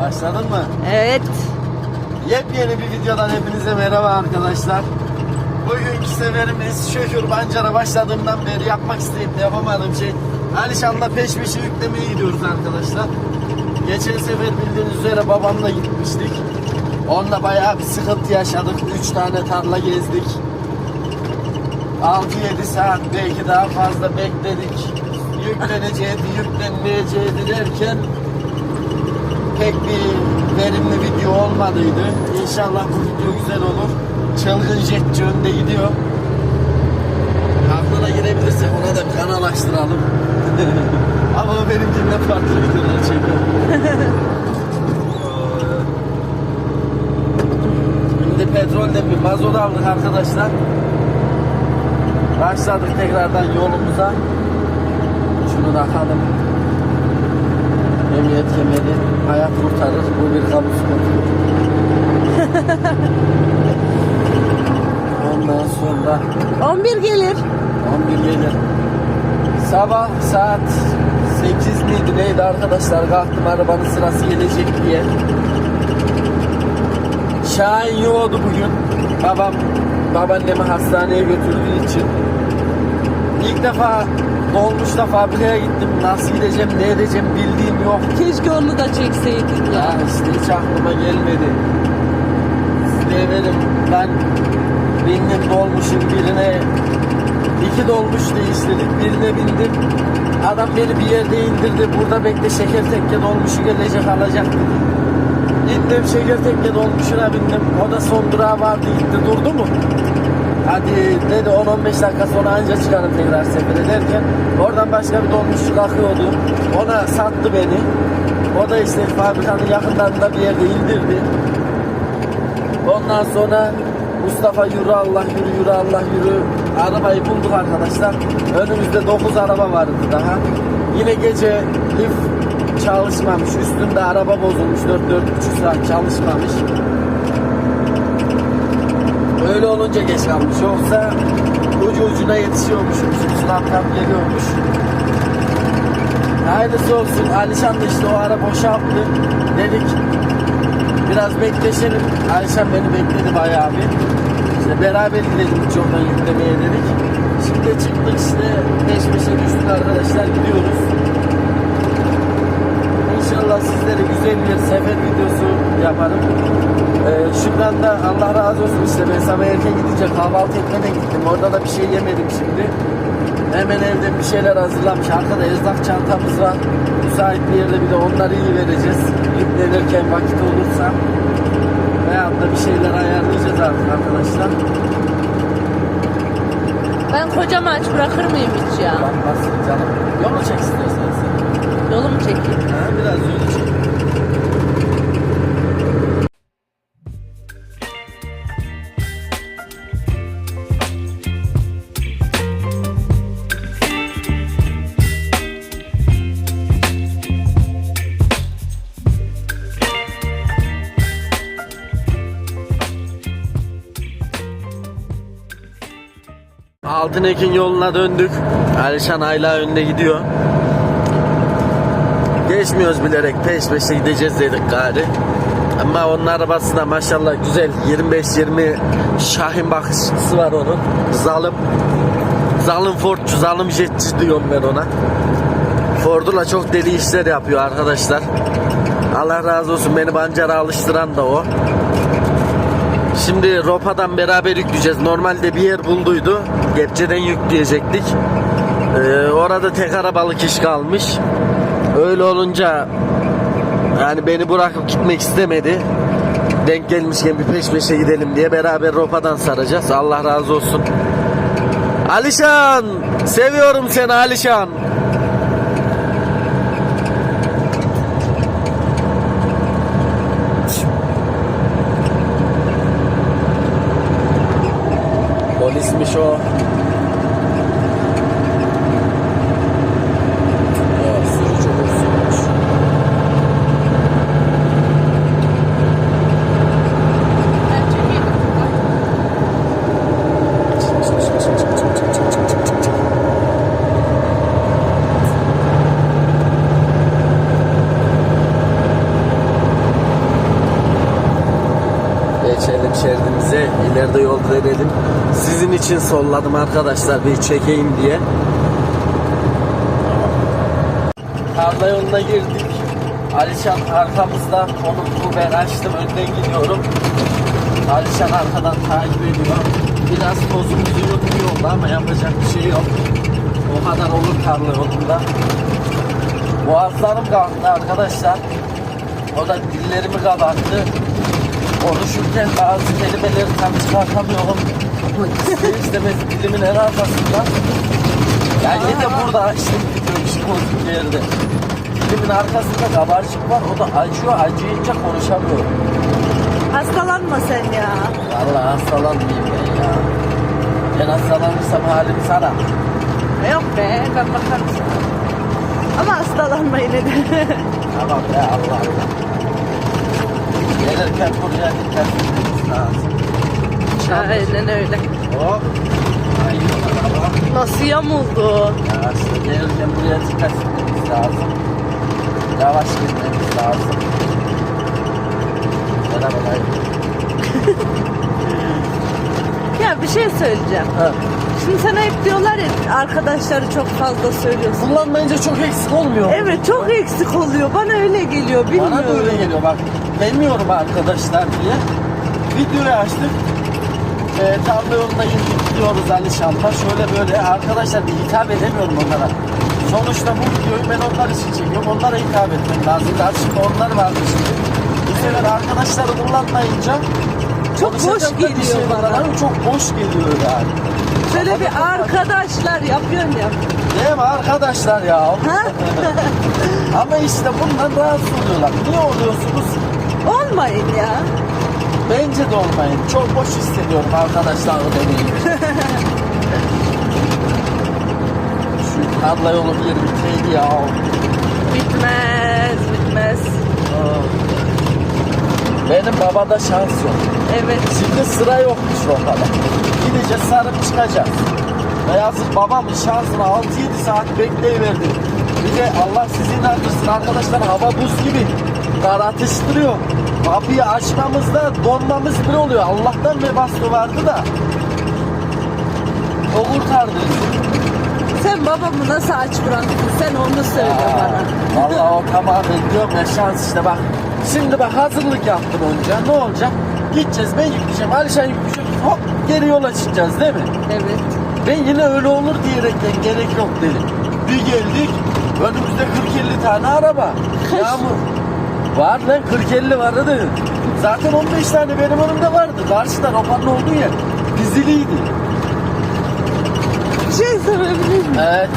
Başladın mı? Evet. Yepyeni bir videodan hepinize merhaba arkadaşlar. Bugünkü seferimiz şoför bancara başladığımdan beri yapmak isteyip de yapamadığım şey Alişan'la peş peşe yüklemeye gidiyoruz arkadaşlar. Geçen sefer bildiğiniz üzere babamla gitmiştik. Onunla bayağı bir sıkıntı yaşadık. 3 tane tarla gezdik. 6-7 saat belki daha fazla bekledik. Yükleneceğiydi, yüklenmeyeceğiydi derken pek bir verimli video olmadıydı. İnşallah bu video güzel olur. Çılgın jetçi önde gidiyor. Aklına girebilirsek ona da bir kanal açtıralım. Ama o benimkinden farklı videolar çekiyor. Şimdi petrolden bir mazot aldık arkadaşlar. Başladık tekrardan yolumuza. Da atalım. Emniyet kemeri hayat kurtarır. Bu bir spotu. Ondan sonra 11 gelir. 11 gelir. Sabah saat 8 miydi neydi arkadaşlar kalktım arabanın sırası gelecek diye. Şahin yoğdu bugün. Babam babaannemi hastaneye götürdüğü için. İlk defa dolmuşta fabrikaya gittim. Nasıl gideceğim, ne edeceğim bildiğim yok. Keşke onu da çekseydin Ya ya. işte hiç aklıma gelmedi. Size verim ben bindim dolmuşun birine iki dolmuş değiştirdik birine bindim. Adam beni bir yerde indirdi. Burada bekle şeker tekke dolmuşu gelecek alacak dedi. İndim şeker tekke dolmuşuna bindim. O da son durağı vardı gitti durdu mu? Hadi dedi 10-15 dakika sonra anca çıkarım tekrar sefere derken oradan başka bir dolmuşçu akıyordu. Ona sattı beni. O da işte fabrikanın yakınlarında bir yerde indirdi. Ondan sonra Mustafa yürü Allah yürü yürü Allah yürü arabayı bulduk arkadaşlar. Önümüzde 9 araba vardı daha. Yine gece lif çalışmamış. Üstünde araba bozulmuş. 4-4,5 saat çalışmamış. Öyle olunca geç kalmış. Yoksa ucu ucuna yetişiyormuşum. Sıram tam geliyormuş. Hayırlısı olsun. Alişan da işte o ara boşalttı. Dedik biraz bekleşelim. Alişan beni bekledi bayağı bir. İşte beraber gidelim hiç oradan yüklemeye dedik. Şimdi çıktık işte peş peşe düştük arkadaşlar gidiyoruz. İnşallah sizlere güzel bir sefer videosu yaparım. Ee, Şükran da Allah razı olsun işte ben sabah erken gidince kahvaltı etmeden gittim. Orada da bir şey yemedim şimdi. Hemen evden bir şeyler hazırlamış. Arkada erzak çantamız var. Müsait bir yerde bir de onları iyi vereceğiz. Yüklenirken vakit olursa. Veyahut da bir şeyler ayarlayacağız artık arkadaşlar. Ben kocamı aç bırakır mıyım hiç ya? Bakmasın canım. Yolu çek istiyorsan sen. Yolumu çekeyim. Biraz yolu çek. Altınekin yoluna döndük. Alişan hala önde gidiyor. Geçmiyoruz bilerek peş peşe gideceğiz dedik gari. Ama onun arabası da maşallah güzel 25-20 Şahin bakışçısı var onun. Zalim. Zalim Fordçu, zalim jetçi diyorum ben ona. Ford'la çok deli işler yapıyor arkadaşlar. Allah razı olsun beni bancara alıştıran da o. Şimdi Ropa'dan beraber yükleyeceğiz. Normalde bir yer bulduydu. Gebce'den yükleyecektik. Ee, orada tek arabalık iş kalmış. Öyle olunca yani beni bırakıp gitmek istemedi. Denk gelmişken bir peş peşe gidelim diye beraber Ropa'dan saracağız. Allah razı olsun. Alişan! Seviyorum seni Alişan. Polismiş o. Evet, sürücü hırsızmış. Ben çekeyim. şeridimize. İleride yol verelim. Sizin için solladım arkadaşlar bir çekeyim diye. Tarla yoluna girdik. Alişan arkamızda. Onun bu ben açtım. Önden gidiyorum. Alişan arkadan takip ediyor. Biraz tozumuzu yutmuyor ama yapacak bir şey yok. O kadar olur tarla yolunda. Boğazlarım kalktı arkadaşlar. O da dillerimi kabarttı. Konuşurken bazı kelimeleri tam çıkartamıyorum. İster istemez dilimin en arkasında. Yani yine burada açtım video işi bozuk bir yerde. Dilimin arkasında kabarcık var. O da acıyor. Acıyınca konuşamıyorum. Hastalanma sen ya. Vallahi hastalanmayayım ben ya. Ben hastalanırsam halim sana. Yok be ben bakarım sana. Ama hastalanma yine de. Tamam ya Allah Allah. Gelirken buraya dikkat etmemiz lazım. Aynen öyle. Hop. Nasıl yamuldu? Ya işte gelirken buraya dikkat etmemiz lazım. Yavaş gitmemiz lazım. Merhabalar. ya bir şey söyleyeceğim. Ha. Şimdi sana hep diyorlar ya arkadaşları çok fazla söylüyorsun. Kullanmayınca çok eksik olmuyor. Evet çok eksik oluyor. Bana öyle geliyor. Bilmiyorum. Bana da öyle geliyor bak. Demiyorum arkadaşlar diye. Videoyu açtık. E, tarla yoluna indik gidiyoruz Alişan'la. Şöyle böyle arkadaşlar bir hitap edemiyorum onlara. Sonuçta bu videoyu ben onlar için çekiyorum. Onlara hitap etmem lazım. Daha şimdi onlar vardı şimdi. Bu sefer arkadaşları kullanmayınca Çok boş da bir geliyor şey var bana. ama Çok boş geliyor yani. Şöyle bir arkadaşlar yapıyorsun ya. Değil mi arkadaşlar ya? Ama işte bundan rahatsız oluyorlar. Niye oluyorsunuz? Olmayın ya. Bence de olmayın. Çok boş hissediyorum arkadaşlar o demeyi. Şu tarla yolu bir biteydi ya. Bitmez, bitmez. Benim babada şans yok. Evet. Şimdi sıra yokmuş o kadar. Gideceğiz sarıp çıkacağız. Beyazıt babamın şansına 6-7 saat bekleyiverdi. Bir de Allah sizi inandırsın arkadaşlar hava buz gibi. Kar atıştırıyor. Kapıyı açmamızda donmamız bir oluyor. Allah'tan bir bastı vardı da. O kurtardı. Sen babamı nasıl aç bıraktın? Sen onu söyle bana. Valla o tamamen diyorum ya şans işte bak. Şimdi bak hazırlık yaptım önce. Ne olacak? Gideceğiz ben yükleyeceğim. Alişan yükleyecek. Hop geri yola çıkacağız değil mi? Evet. Ben yine öyle olur diyerekten gerek yok dedim. Bir geldik önümüzde 40-50 tane araba. Yağmur. Var lan 40-50 vardı. Zaten 15 tane benim önümde vardı. Karşıdan opanın olduğu yer diziliydi. Bir şey sorabilir miyim? Evet.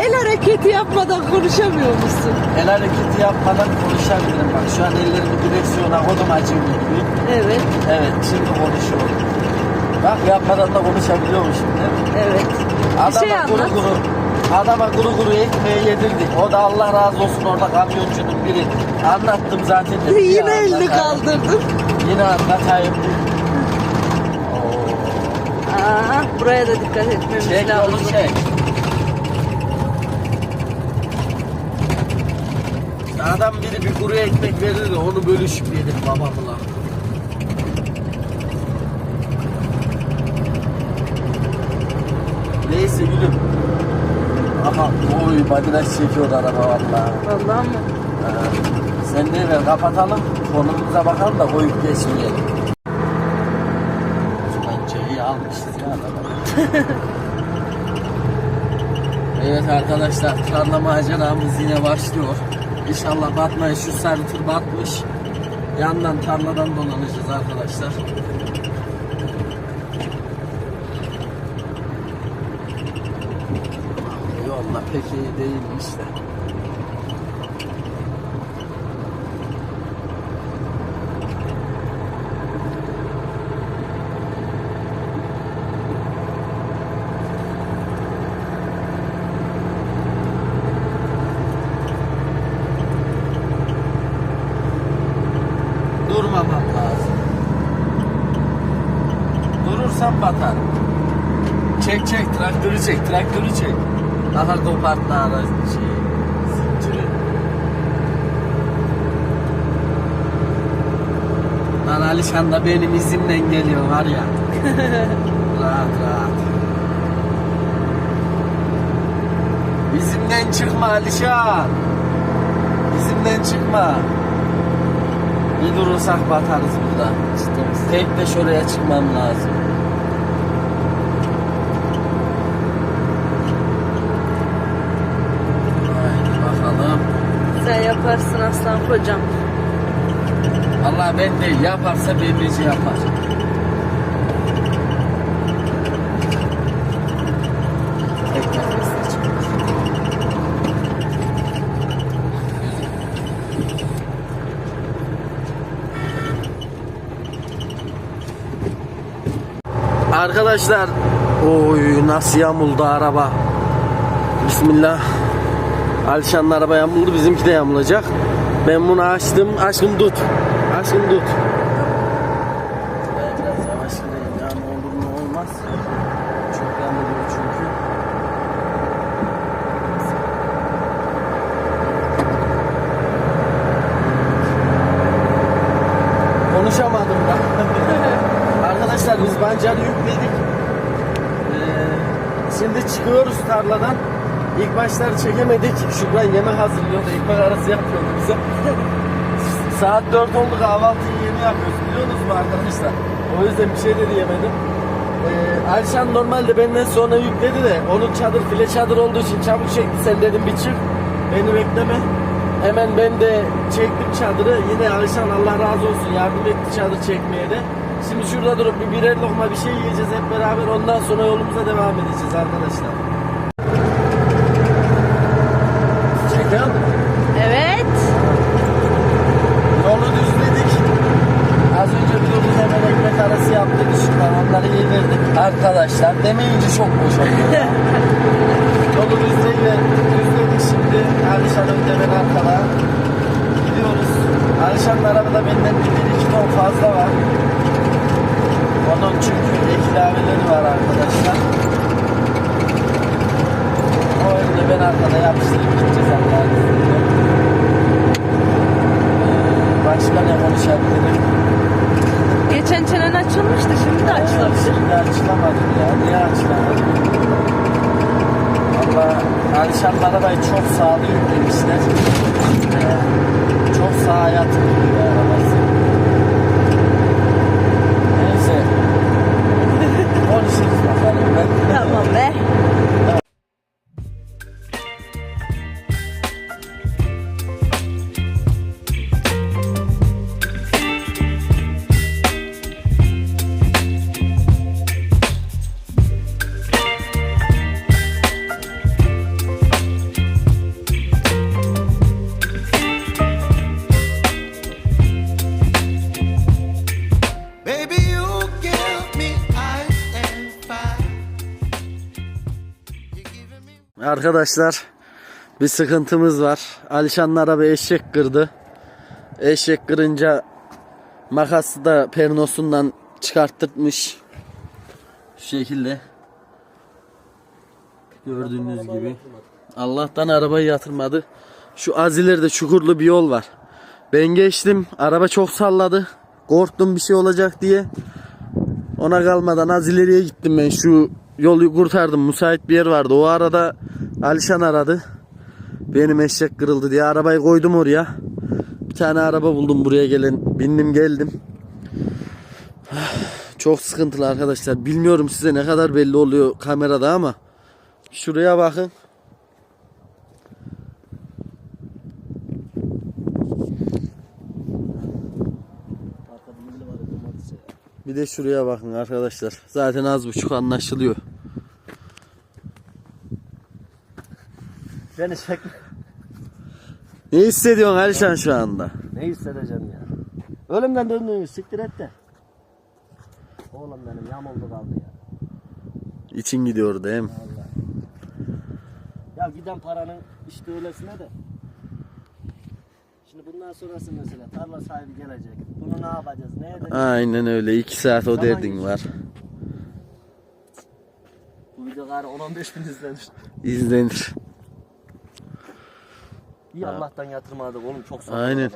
El hareketi yapmadan konuşamıyor musun? El hareketi yapmadan konuşabilirim bak. Şu an ellerimi direksiyona kodum acıyor gibi. Evet. Evet şimdi konuşuyorum. Bak yapmadan da konuşabiliyormuşum değil mi? Evet. Bir şey kuru anlat. kuru, adama kuru kuru ekmeği yedirdik. O da Allah razı olsun orada kamyoncunun biri. Anlattım zaten. de. Yine elini kaldırdın. Yine anlatayım. Aa, buraya da dikkat etmemiz Çek lazım. yolu çek. Adam biri bir kuru ekmek verir de onu bölüşüp yedik babamla. Neyse gülüm. Aha oy badiraş çekiyor araba valla. Vallahi mı? Sen de ver kapatalım. Konumuza bakalım da koyup geçmeyelim. Bence almışız ya araba. evet arkadaşlar tarla maceramız yine başlıyor. İnşallah batmayız. Şu sarı tır batmış. Yandan tarladan dolanacağız arkadaşlar. Yolla pek iyi değilmiş de. Durmamam lazım. Batar. Çek çek traktörü çek traktörü çek. Daha kopartma aracı şey, zinciri. Lan Alişan da benim izimden geliyor var ya. rahat rahat. İzimden çıkma Alişan. İzimden çıkma. Bir durursak batarız burada. Tek de şuraya çıkmam lazım. Haydi bakalım. Sen yaparsın aslan kocam. Allah ben değil yaparsa birbirisi yapar. Arkadaşlar oy nasıl yamuldu araba. Bismillah. Alişan'ın araba yamuldu bizimki de yamulacak. Ben bunu açtım. Aşkım tut. Aşkım tut. Konuşamadım da. Arkadaşlar biz bancarı yükledik. Ee, şimdi çıkıyoruz tarladan. İlk başları çekemedik. Şükran yemek hazırlıyordu. Ekmek arası yapıyordu bize. Saat 4 oldu kahvaltıyı yeni yapıyoruz biliyorsunuz mu arkadaşlar? O yüzden bir şey de diyemedim. Ee, Alişan normalde benden sonra yükledi de onun çadır file çadır olduğu için çabuk çekti sen dedim bir çık beni bekleme. Hemen ben de çektim çadırı yine Alişan Allah razı olsun yardım etti çadır çekmeye de. Şimdi şurada durup bir birer lokma bir şey yiyeceğiz hep beraber ondan sonra yolumuza devam edeceğiz arkadaşlar. Çekiyor mu? Evet. Yolu düzledik. Az önce durduk hemen ekmek arası yaptık şunlar onları iyi verdik. Arkadaşlar demeyince çok boş oluyor. Yolu düzledik, düzledik şimdi. Alişan önde ben arkada. Gidiyoruz. Alişan'ın arabada benden bir, iki ton fazla var. Onun çünkü ek ilaveleri var arkadaşlar. Önde ben arkada yapıştırıp gideceğiz Allah'ın izniyle. Başka ne konuşabilirim? Geçen çenen açılmıştı şimdi de açılabilir. Şimdi açılamadım ya. Niye açılamadım? Valla Alişan'ın arabayı çok sağlı yüklemişler. Ee, çok sağa yatırıyor arabası. Arkadaşlar bir sıkıntımız var. Alişan'ın araba eşek kırdı. Eşek kırınca makası da pernosundan çıkarttırmış. Şu şekilde. Gördüğünüz gibi. Allah'tan arabayı yatırmadı. Şu az ileride çukurlu bir yol var. Ben geçtim. Araba çok salladı. Korktum bir şey olacak diye. Ona kalmadan az ileriye gittim ben. Şu yolu kurtardım. Müsait bir yer vardı. O arada Alişan aradı. Benim eşek kırıldı diye arabayı koydum oraya. Bir tane araba buldum buraya gelen. Bindim geldim. Çok sıkıntılı arkadaşlar. Bilmiyorum size ne kadar belli oluyor kamerada ama. Şuraya bakın. Bir de şuraya bakın arkadaşlar. Zaten az buçuk anlaşılıyor. Beni çekme. Ne hissediyorsun Alişan şu anda? Ne hissedeceğim ya? Ölümden döndüğünü siktir et de. Oğlum benim yamuldu kaldı ya. İçin gidiyor değil mi? Vallahi. Ya giden paranın işte öylesine de. Şimdi bundan sonrası mesela tarla sahibi gelecek. Bunu ne yapacağız? Ne edeceğiz? Aynen öyle. 2 saat o Zaman derdin var. Bu video gari 10-15 bin izlenir. İzlenir. İyi Allah'tan yatırmadık oğlum çok sağ Aynen.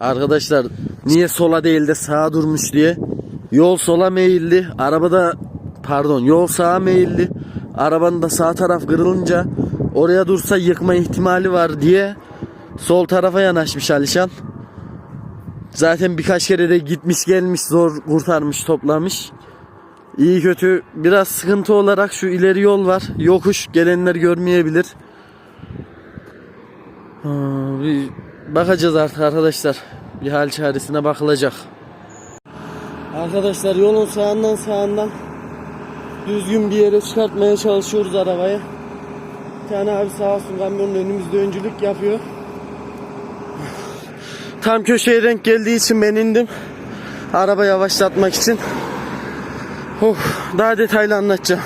Arkadaşlar niye sola değil de sağa durmuş diye. Yol sola meyilli. Arabada pardon yol sağa meyilli. Arabanın da sağ taraf kırılınca oraya dursa yıkma ihtimali var diye sol tarafa yanaşmış Alişan. Zaten birkaç kere de gitmiş gelmiş zor kurtarmış toplamış. İyi kötü biraz sıkıntı olarak şu ileri yol var. Yokuş gelenler görmeyebilir. Bir bakacağız artık arkadaşlar. Bir hal çaresine bakılacak. Arkadaşlar yolun sağından sağından düzgün bir yere çıkartmaya çalışıyoruz arabayı. Bir tane abi sağ olsun kamyonun önümüzde öncülük yapıyor. Tam köşeye renk geldiği için ben indim. Araba yavaşlatmak için. Of, daha detaylı anlatacağım.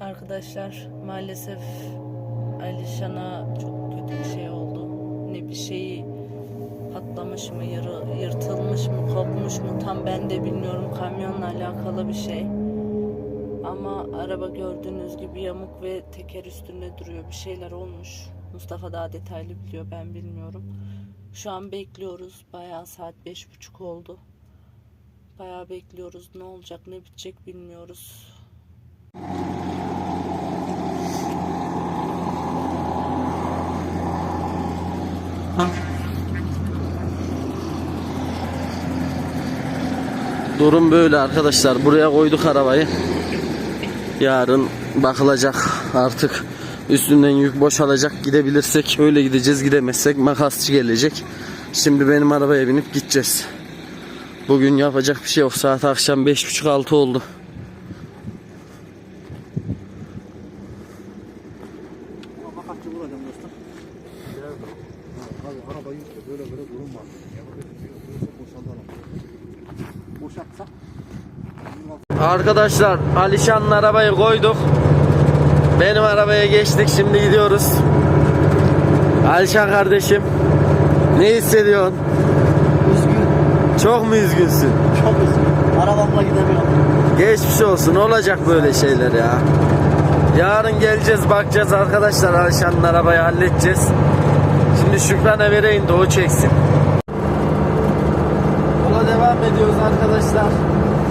Arkadaşlar maalesef Alişan'a çok kötü bir şey oldu. Ne bir şeyi patlamış mı, yarı, yırtılmış mı, kopmuş mu tam ben de bilmiyorum. Kamyonla alakalı bir şey. Ama araba gördüğünüz gibi yamuk ve teker üstünde duruyor. Bir şeyler olmuş. Mustafa daha detaylı biliyor ben bilmiyorum. Şu an bekliyoruz. Bayağı saat beş buçuk oldu. Bayağı bekliyoruz. Ne olacak ne bitecek bilmiyoruz. Durum böyle arkadaşlar. Buraya koyduk arabayı. Yarın bakılacak artık. Üstünden yük boşalacak. Gidebilirsek öyle gideceğiz. Gidemezsek makasçı gelecek. Şimdi benim arabaya binip gideceğiz. Bugün yapacak bir şey yok. Saat akşam 5.30-6 oldu. Makasçı vuracağım dostum. Abi arabayı böyle böyle durum var. Boşaltalım. Boşaltsak. Arkadaşlar Alişan'ın arabayı koyduk. Benim arabaya geçtik. Şimdi gidiyoruz. Alişan kardeşim. Ne hissediyorsun? Üzgün. Çok mu üzgünsün? Çok üzgün. Arabamla gidemiyorum. Geçmiş olsun. Olacak böyle şeyler ya. Yarın geleceğiz bakacağız arkadaşlar. Alişan'ın arabayı halledeceğiz. Şimdi Şükran'a vereyim de o çeksin. Yola devam ediyoruz arkadaşlar.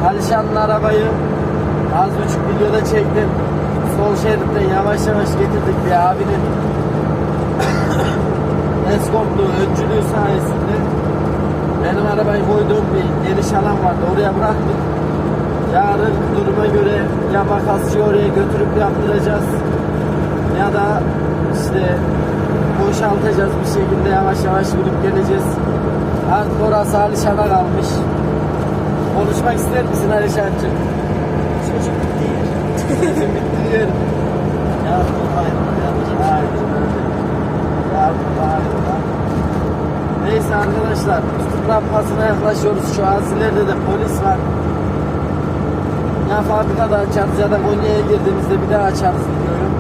Alişan'ın arabayı az buçuk videoda çektim. Sol şeritten yavaş yavaş getirdik bir abinin eskortlu öncülüğü sayesinde benim arabayı koyduğum bir geniş alan vardı. Oraya bıraktık. Yarın duruma göre ya makasçı oraya götürüp yaptıracağız ya da işte boşaltacağız bir şekilde yavaş yavaş yürüp geleceğiz. Artık orası Alişan'a kalmış. Konuşmak ister misin Alişan'cığım? Çocuk değil. Bitiriyorum. Yardım hayır. Aynen öyle. Yardım var. Neyse arkadaşlar tutuk rampasına yaklaşıyoruz. Şu an ileride de polis var. Ya fabrikada açarız ya da Konya'ya girdiğimizde bir daha açarız diyorum.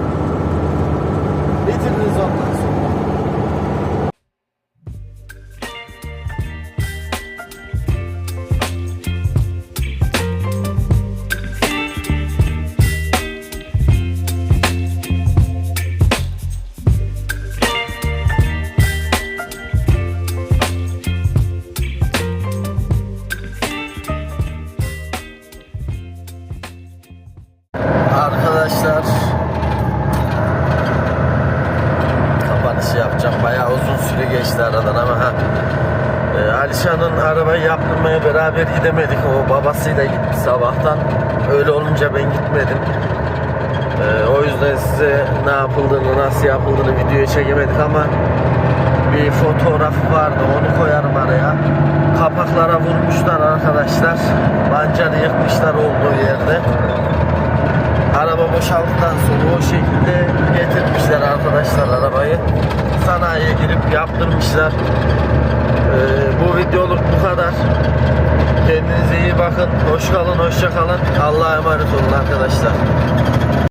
Arabayı yaptırmaya beraber gidemedik. O babasıyla gitti sabahtan. Öyle olunca ben gitmedim. Ee, o yüzden size ne yapıldığını, nasıl yapıldığını videoya çekemedik ama bir fotoğrafı vardı. Onu koyarım araya. Kapaklara vurmuşlar arkadaşlar. Bancanı yıkmışlar olduğu yerde. Araba boşaldıktan sonra o şekilde getirmişler arkadaşlar arabayı. Sanayiye girip yaptırmışlar. Ee, bu videoluk bu kadar. Kendinize iyi bakın. Hoş kalın, hoşça kalın. Allah'a emanet olun arkadaşlar.